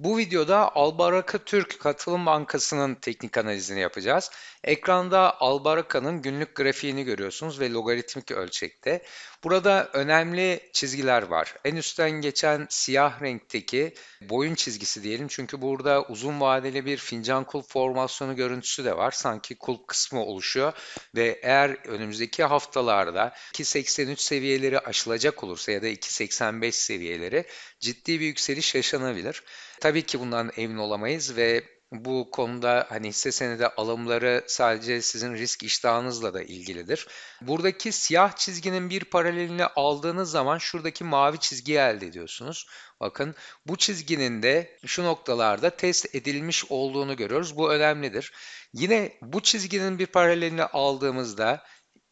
Bu videoda Albaraka Türk Katılım Bankası'nın teknik analizini yapacağız. Ekranda Albaraka'nın günlük grafiğini görüyorsunuz ve logaritmik ölçekte. Burada önemli çizgiler var. En üstten geçen siyah renkteki boyun çizgisi diyelim. Çünkü burada uzun vadeli bir fincan kulp formasyonu görüntüsü de var. Sanki kulp kısmı oluşuyor ve eğer önümüzdeki haftalarda 2.83 seviyeleri aşılacak olursa ya da 2.85 seviyeleri ciddi bir yükseliş yaşanabilir. Tabii ki bundan emin olamayız ve bu konuda hani hisse senedi alımları sadece sizin risk iştahınızla da ilgilidir. Buradaki siyah çizginin bir paralelini aldığınız zaman şuradaki mavi çizgiyi elde ediyorsunuz. Bakın bu çizginin de şu noktalarda test edilmiş olduğunu görüyoruz. Bu önemlidir. Yine bu çizginin bir paralelini aldığımızda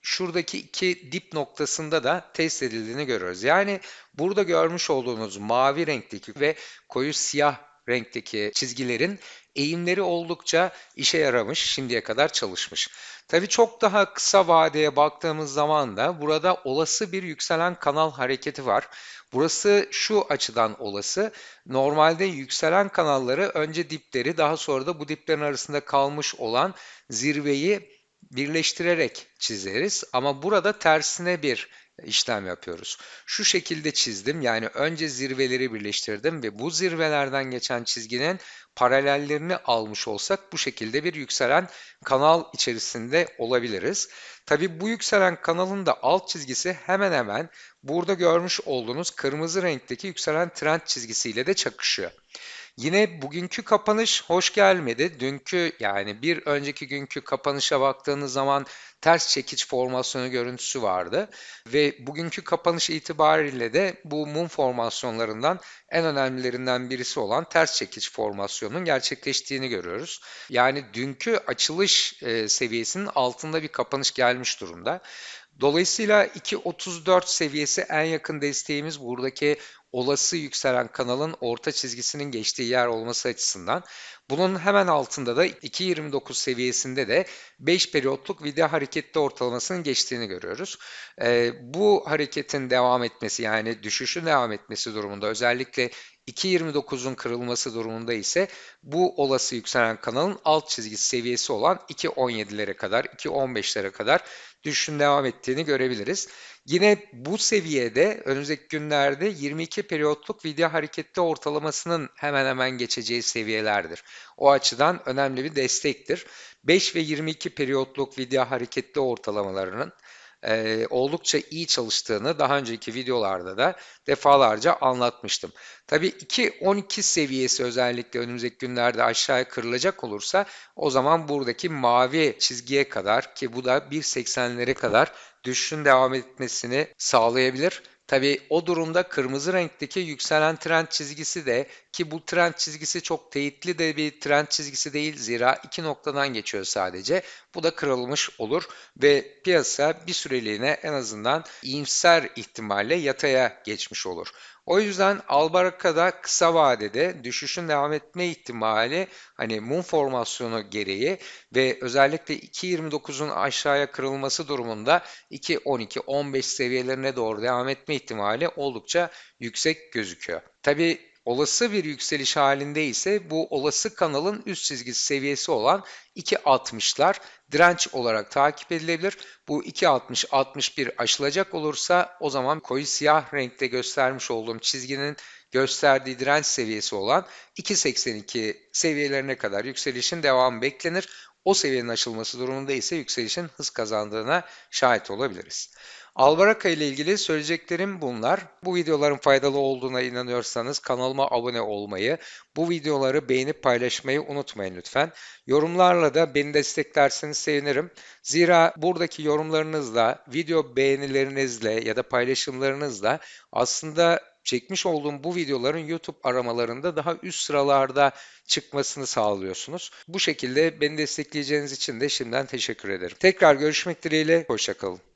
şuradaki iki dip noktasında da test edildiğini görüyoruz. Yani burada görmüş olduğunuz mavi renkteki ve koyu siyah renkteki çizgilerin eğimleri oldukça işe yaramış, şimdiye kadar çalışmış. Tabii çok daha kısa vadeye baktığımız zaman da burada olası bir yükselen kanal hareketi var. Burası şu açıdan olası. Normalde yükselen kanalları önce dipleri daha sonra da bu diplerin arasında kalmış olan zirveyi birleştirerek çizeriz ama burada tersine bir işlem yapıyoruz. Şu şekilde çizdim yani önce zirveleri birleştirdim ve bu zirvelerden geçen çizginin paralellerini almış olsak bu şekilde bir yükselen kanal içerisinde olabiliriz. Tabi bu yükselen kanalın da alt çizgisi hemen hemen burada görmüş olduğunuz kırmızı renkteki yükselen trend çizgisiyle de çakışıyor. Yine bugünkü kapanış hoş gelmedi. Dünkü yani bir önceki günkü kapanışa baktığınız zaman ters çekiç formasyonu görüntüsü vardı. Ve bugünkü kapanış itibariyle de bu mum formasyonlarından en önemlilerinden birisi olan ters çekiç formasyonunun gerçekleştiğini görüyoruz. Yani dünkü açılış e, seviyesinin altında bir kapanış gelmiş durumda. Dolayısıyla 2.34 seviyesi en yakın desteğimiz buradaki olası yükselen kanalın orta çizgisinin geçtiği yer olması açısından. Bunun hemen altında da 2.29 seviyesinde de 5 periyotluk video hareketli ortalamasının geçtiğini görüyoruz. Ee, bu hareketin devam etmesi yani düşüşün devam etmesi durumunda özellikle 2.29'un kırılması durumunda ise bu olası yükselen kanalın alt çizgisi seviyesi olan 2.17'lere kadar, 2.15'lere kadar düşüşün devam ettiğini görebiliriz. Yine bu seviyede önümüzdeki günlerde 22 periyotluk video hareketli ortalamasının hemen hemen geçeceği seviyelerdir. O açıdan önemli bir destektir. 5 ve 22 periyotluk video hareketli ortalamalarının e, oldukça iyi çalıştığını daha önceki videolarda da defalarca anlatmıştım. Tabii 2.12 seviyesi özellikle önümüzdeki günlerde aşağıya kırılacak olursa o zaman buradaki mavi çizgiye kadar ki bu da 1.80'lere kadar düşüşün devam etmesini sağlayabilir. Tabi o durumda kırmızı renkteki yükselen trend çizgisi de ki bu trend çizgisi çok teyitli de bir trend çizgisi değil zira iki noktadan geçiyor sadece. Bu da kırılmış olur ve piyasa bir süreliğine en azından iyimser ihtimalle yataya geçmiş olur. O yüzden Albaraka'da kısa vadede düşüşün devam etme ihtimali hani mum formasyonu gereği ve özellikle 2.29'un aşağıya kırılması durumunda 2.12-15 seviyelerine doğru devam etme ihtimali oldukça yüksek gözüküyor. Tabi Olası bir yükseliş halinde ise bu olası kanalın üst çizgisi seviyesi olan 2.60'lar direnç olarak takip edilebilir. Bu 2.60-61 aşılacak olursa o zaman koyu siyah renkte göstermiş olduğum çizginin gösterdiği direnç seviyesi olan 2.82 seviyelerine kadar yükselişin devamı beklenir. O seviyenin aşılması durumunda ise yükselişin hız kazandığına şahit olabiliriz. Albaraka ile ilgili söyleyeceklerim bunlar. Bu videoların faydalı olduğuna inanıyorsanız kanalıma abone olmayı, bu videoları beğenip paylaşmayı unutmayın lütfen. Yorumlarla da beni desteklerseniz sevinirim. Zira buradaki yorumlarınızla, video beğenilerinizle ya da paylaşımlarınızla aslında çekmiş olduğum bu videoların YouTube aramalarında daha üst sıralarda çıkmasını sağlıyorsunuz. Bu şekilde beni destekleyeceğiniz için de şimdiden teşekkür ederim. Tekrar görüşmek dileğiyle, hoşçakalın.